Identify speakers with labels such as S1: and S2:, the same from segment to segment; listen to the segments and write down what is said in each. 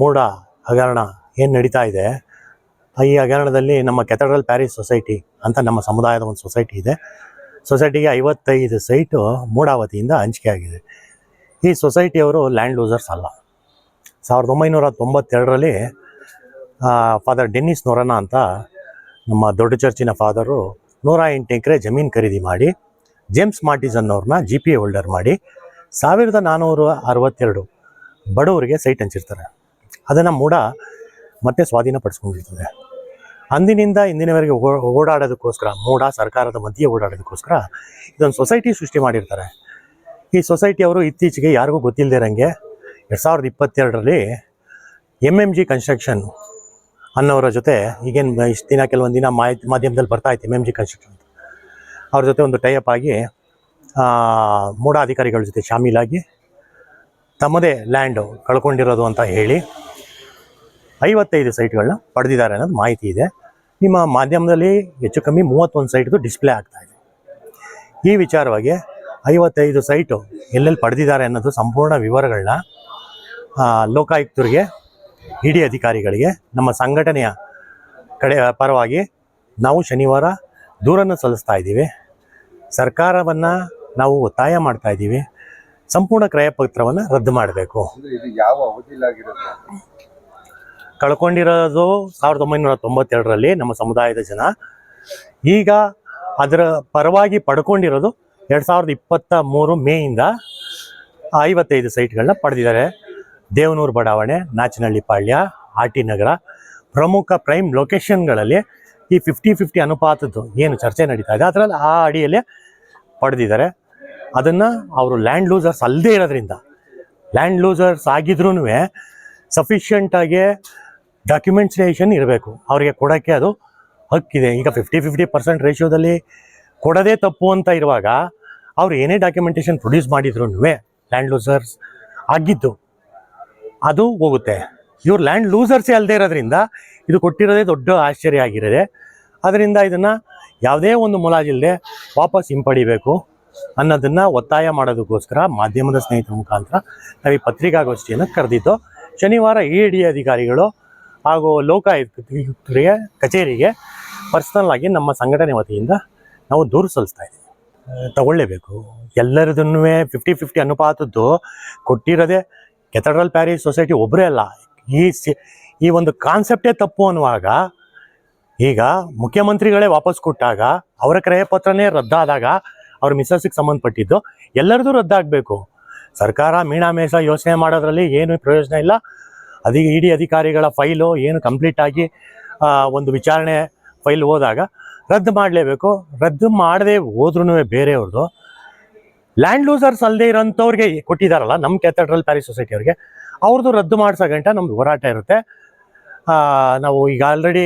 S1: ಮೂಡ ಹಗರಣ ಏನು ನಡೀತಾ ಇದೆ? ಈ ಹಗರಣದಲ್ಲಿ ನಮ್ಮ ಕೆಥಡ್ರಲ್ ಪ್ಯಾರಿಸ್ ಸೊಸೈಟಿ ಅಂತ ನಮ್ಮ ಸಮುದಾಯದ ಒಂದು ಸೊಸೈಟಿ ಇದೆ. ಸೊಸೈಟಿಗೆ ಐವತ್ತೈದು ಸೈಟು ಮೂಡಾವತಿಯಿಂದ ಹಂಚಿಕೆ ಆಗಿದೆ. ಈ ಸೊಸೈಟಿಯವರು ಲ್ಯಾಂಡ್ ಲೂಸರ್ಸ್ ಅಲ್ಲ. ಸಾವಿರದ ಒಂಬೈನೂರ ತೊಂಬತ್ತೆರಡರಲ್ಲಿ ಫಾದರ್ ಡೆನ್ನಿಸ್ ನೊರನ ಅಂತ ನಮ್ಮ ದೊಡ್ಡ ಚರ್ಚಿನ ಫಾದರು ನೂರ ಎಂಟು ಎಕರೆ ಜಮೀನು ಖರೀದಿ ಮಾಡಿ ಜೇಮ್ಸ್ ಮಾರ್ಟಿಸನ್ ಅವ್ರನ್ನ ಜಿ ಪಿ ಎ ಹೋಲ್ಡರ್ ಮಾಡಿ, ಸಾವಿರದ ನಾನ್ನೂರ ಅರವತ್ತೆರಡು ಬಡವರಿಗೆ ಸೈಟ್ ಹಂಚಿರ್ತಾರೆ. ಅದನ್ನು ಮೂಡ ಮತ್ತೆ ಸ್ವಾಧೀನಪಡಿಸ್ಕೊಂಡಿರ್ತದೆ. ಅಂದಿನಿಂದ ಇಂದಿನವರೆಗೆ ಓಡಾಡೋದಕ್ಕೋಸ್ಕರ ಮೂಡ ಸರ್ಕಾರದ ಮಧ್ಯೆ ಓಡಾಡೋದಕ್ಕೋಸ್ಕರ ಇದೊಂದು ಸೊಸೈಟಿ ಸೃಷ್ಟಿ ಮಾಡಿರ್ತಾರೆ. ಈ ಸೊಸೈಟಿಯವರು ಇತ್ತೀಚೆಗೆ ಯಾರಿಗೂ ಗೊತ್ತಿಲ್ಲದೆ ಇರೋಂಗೆ ಎರಡು ಸಾವಿರದ ಇಪ್ಪತ್ತೆರಡರಲ್ಲಿ ಎಂ ಎಂ ಜಿ ಕನ್ಸ್ಟ್ರಕ್ಷನ್ ಅನ್ನೋರ ಜೊತೆ ಈಗೇನು ಇಷ್ಟು ದಿನ ಕೆಲವೊಂದು ದಿನ ಮಾಧ್ಯಮದಲ್ಲಿ ಬರ್ತಾ ಇತ್ತು ಎಂ ಎಂ ಜಿ ಕನ್ಸ್ಟ್ರಕ್ಷನ್ ಅವ್ರ ಜೊತೆ ಒಂದು ಟೈಅಪ್ ಆಗಿ ಅಧಿಕಾರಿಗಳ ಜೊತೆ ಶಾಮೀಲಾಗಿ ತಮ್ಮದೇ ಲ್ಯಾಂಡು ಕಳ್ಕೊಂಡಿರೋದು ಅಂತ ಹೇಳಿ ಐವತ್ತೈದು ಸೈಟ್ಗಳನ್ನ ಪಡೆದಿದ್ದಾರೆ ಅನ್ನೋದು ಮಾಹಿತಿ ಇದೆ. ನಿಮ್ಮ ಮಾಧ್ಯಮದಲ್ಲಿ ಹೆಚ್ಚು ಕಮ್ಮಿ ಮೂವತ್ತೊಂದು ಸೈಟ್ದು ಡಿಸ್ಪ್ಲೇ ಆಗ್ತಾ ಇದೆ. ಈ ವಿಚಾರವಾಗಿ ಐವತ್ತೈದು ಸೈಟು ಎಲ್ಲೆಲ್ಲಿ ಪಡೆದಿದ್ದಾರೆ ಅನ್ನೋದು ಸಂಪೂರ್ಣ ವಿವರಗಳನ್ನ ಲೋಕಾಯುಕ್ತರಿಗೆ ಡಿ ಅಧಿಕಾರಿಗಳಿಗೆ, ನಮ್ಮ ಸಂಘಟನೆಯ ಕಡೆ, ಪರವಾಗಿ ನಾವು ಶನಿವಾರ ದೂರನ್ನು ಸಲ್ಲಿಸ್ತಾ ಇದ್ದೀವಿ. ಸರ್ಕಾರವನ್ನು ನಾವು ಒತ್ತಾಯ ಮಾಡ್ತಾ ಇದ್ದೀವಿ. ಸಂಪೂರ್ಣ ಕ್ರಯಪತ್ರವನ್ನು ರದ್ದು ಮಾಡಬೇಕು.
S2: ಯಾವ
S1: ಕಳ್ಕೊಂಡಿರೋದು ಸಾವಿರದ ಒಂಬೈನೂರ ತೊಂಬತ್ತೆರಡರಲ್ಲಿ ನಮ್ಮ ಸಮುದಾಯದ ಜನ. ಈಗ ಅದರ ಪರವಾಗಿ ಪಡ್ಕೊಂಡಿರೋದು ಎರಡು ಸಾವಿರದ ಇಪ್ಪತ್ತ ಮೂರು ಮೇಯಿಂದ ಐವತ್ತೈದು ಸೈಟ್ಗಳನ್ನ ಪಡೆದಿದ್ದಾರೆ. ದೇವನೂರು ಬಡಾವಣೆ ನಾಚನಹಳ್ಳಿ ಪಾಳ್ಯ ಆರ್ ಟಿ ನಗರ ಪ್ರಮುಖ ಪ್ರೈಮ್ ಲೊಕೇಶನ್ಗಳಲ್ಲಿ ಈ ಫಿಫ್ಟಿ ಫಿಫ್ಟಿ ಅನುಪಾತದ್ದು ಏನು ಚರ್ಚೆ ನಡೀತಾ ಇದೆ ಅದರಲ್ಲಿ ಆ ಅಡಿಯಲ್ಲಿ ಪಡೆದಿದ್ದಾರೆ. ಅದನ್ನು ಅವರು ಲ್ಯಾಂಡ್ ಲೂಸರ್ಸ್ ಅಲ್ಲದೇ ಇರೋದ್ರಿಂದ ಲ್ಯಾಂಡ್ ಲೂಸರ್ಸ್ ಆಗಿದ್ರೂ ಸಫಿಷಿಯಂಟಾಗಿ ಡಾಕ್ಯುಮೆಂಟ್ಸೇಷನ್ ಇರಬೇಕು. ಅವರಿಗೆ ಕೊಡೋಕ್ಕೆ ಅದು ಹಕ್ಕಿದೆ. ಈಗ ಫಿಫ್ಟಿ ಫಿಫ್ಟಿ ಪರ್ಸೆಂಟ್ ರೇಷಿಯೋದಲ್ಲಿ ಕೊಡೋದೇ ತಪ್ಪು ಅಂತ ಇರುವಾಗ ಅವ್ರು ಏನೇ ಡಾಕ್ಯುಮೆಂಟೇಷನ್ ಪ್ರೊಡ್ಯೂಸ್ ಮಾಡಿದ್ರು ಲ್ಯಾಂಡ್ ಲೂಸರ್ಸ್ ಆಗಿದ್ದು, ಅದು ಹೋಗುತ್ತೆ. ಇವ್ರು ಲ್ಯಾಂಡ್ ಲೂಸರ್ಸೇ ಅಲ್ಲದೆ ಇರೋದ್ರಿಂದ ಇದು ಕೊಟ್ಟಿರೋದೇ ದೊಡ್ಡ ಆಶ್ಚರ್ಯ ಆಗಿರೋದೆ. ಅದರಿಂದ ಇದನ್ನು ಯಾವುದೇ ಒಂದು ಮುಲಾಜಿಲ್ಲದೆ ವಾಪಸ್ ಹಿಂಪಡಿಬೇಕು. ಅನ್ನೋದನ್ನು ಒತ್ತಾಯ ಮಾಡೋದಕ್ಕೋಸ್ಕರ ಮಾಧ್ಯಮದ ಸ್ನೇಹಿತರ ಮುಖಾಂತರ ನಾವು ಈ ಪತ್ರಿಕಾಗೋಷ್ಠಿಯನ್ನು ಕರೆದಿದ್ದು. ಶನಿವಾರ ಇ ಡಿ ಅಧಿಕಾರಿಗಳು ಹಾಗೂ ಲೋಕಾಯುಕ್ತರಿಗೆ ಕಚೇರಿಗೆ ಪರ್ಸನಲ್ ಆಗಿ ನಮ್ಮ ಸಂಘಟನೆ ವತಿಯಿಂದ ನಾವು ದೂರು ಸಲ್ಲಿಸ್ತಾ ಇದ್ದೀವಿ. ತಗೊಳ್ಳೇಬೇಕು. ಎಲ್ಲರದನ್ನೂ ಫಿಫ್ಟಿ ಫಿಫ್ಟಿ ಅನುಪಾತದ್ದು ಕೊಟ್ಟಿರೋದೇ ಕೆಥಡ್ರಲ್ ಪ್ಯಾರಿಸ್ ಸೊಸೈಟಿ ಒಬ್ಬರೇ ಅಲ್ಲ. ಈ ಈ ಒಂದು ಕಾನ್ಸೆಪ್ಟೇ ತಪ್ಪು ಅನ್ನುವಾಗ ಈಗ ಮುಖ್ಯಮಂತ್ರಿಗಳೇ ವಾಪಸ್ ಕೊಟ್ಟಾಗ, ಅವರ ಕ್ರಯಪತ್ರನೇ ರದ್ದಾದಾಗ ಅವ್ರ ಮಿಸಸ್ಸಿಗೆ ಸಂಬಂಧಪಟ್ಟಿದ್ದು ಎಲ್ಲರದು ರದ್ದಾಗಬೇಕು. ಸರ್ಕಾರ ಮೀಣಾಮೇಷ ಯೋಚನೆ ಮಾಡೋದ್ರಲ್ಲಿ ಏನು ಪ್ರಯೋಜನ ಇಲ್ಲ. ಅದೀಗ ಇಡಿ ಅಧಿಕಾರಿಗಳ ಫೈಲು ಏನು ಕಂಪ್ಲೀಟ್ ಆಗಿ ಒಂದು ವಿಚಾರಣೆ ಫೈಲ್ ಹೋದಾಗ ರದ್ದು ಮಾಡಲೇಬೇಕು. ರದ್ದು ಮಾಡದೆ ಹೋದ್ರೂ ಬೇರೆಯವ್ರದ್ದು. ಲ್ಯಾಂಡ್ ಲೂಸರ್ಸ್ ಅಲ್ಲದೆ ಇರೋಂಥವ್ರಿಗೆ ಕೊಟ್ಟಿದ್ದಾರಲ್ಲ ನಮ್ಮ ಕ್ಯಾಥೆಡ್ರಲ್ ಪ್ಯಾರಿಸ್ ಸೊಸೈಟಿ ಅವ್ರಿಗೆ, ಅವ್ರದ್ದು ರದ್ದು ಮಾಡಿಸೋ ಗಂಟ ನಮ್ದು ಹೋರಾಟ ಇರುತ್ತೆ. ನಾವು ಈಗ ಆಲ್ರೆಡಿ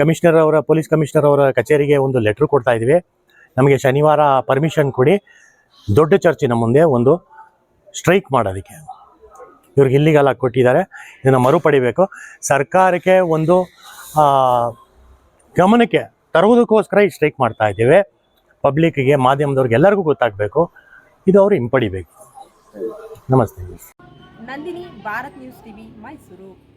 S1: ಕಮಿಷನರ್ ಅವರ ಪೊಲೀಸ್ ಕಮಿಷನರ್ ಅವರ ಕಚೇರಿಗೆ ಒಂದು ಲೆಟ್ರ್ ಕೊಡ್ತಾ ಇದ್ದೀವಿ ನಮಗೆ ಶನಿವಾರ ಪರ್ಮಿಷನ್ ಕೊಡಿ. ದೊಡ್ಡ ಚರ್ಚಿನ ಮುಂದೆ ಒಂದು ಸ್ಟ್ರೈಕ್ ಮಾಡೋದಕ್ಕೆ. ಇವ್ರಿಗೆ ಇಲ್ಲಿಗೆಲ್ಲ ಕೊಟ್ಟಿದ್ದಾರೆ. ಇದನ್ನು ಮರುಪಡಿಬೇಕು. ಸರ್ಕಾರಕ್ಕೆ ಒಂದು ಗಮನಕ್ಕೆ ತರುವುದಕ್ಕೋಸ್ಕರ ಈ ಸ್ಟ್ರೈಕ್ ಮಾಡ್ತಾ ಇದ್ದೇವೆ. ಪಬ್ಲಿಕ್ಗೆ ಮಾಧ್ಯಮದವ್ರಿಗೆ ಎಲ್ಲರಿಗೂ ಗೊತ್ತಾಗಬೇಕು. ಇದು ಅವರು ಹಿಂಪಡಿಬೇಕು. ನಮಸ್ತೆ.
S3: Nandini, Bharat news TV, Mysuru.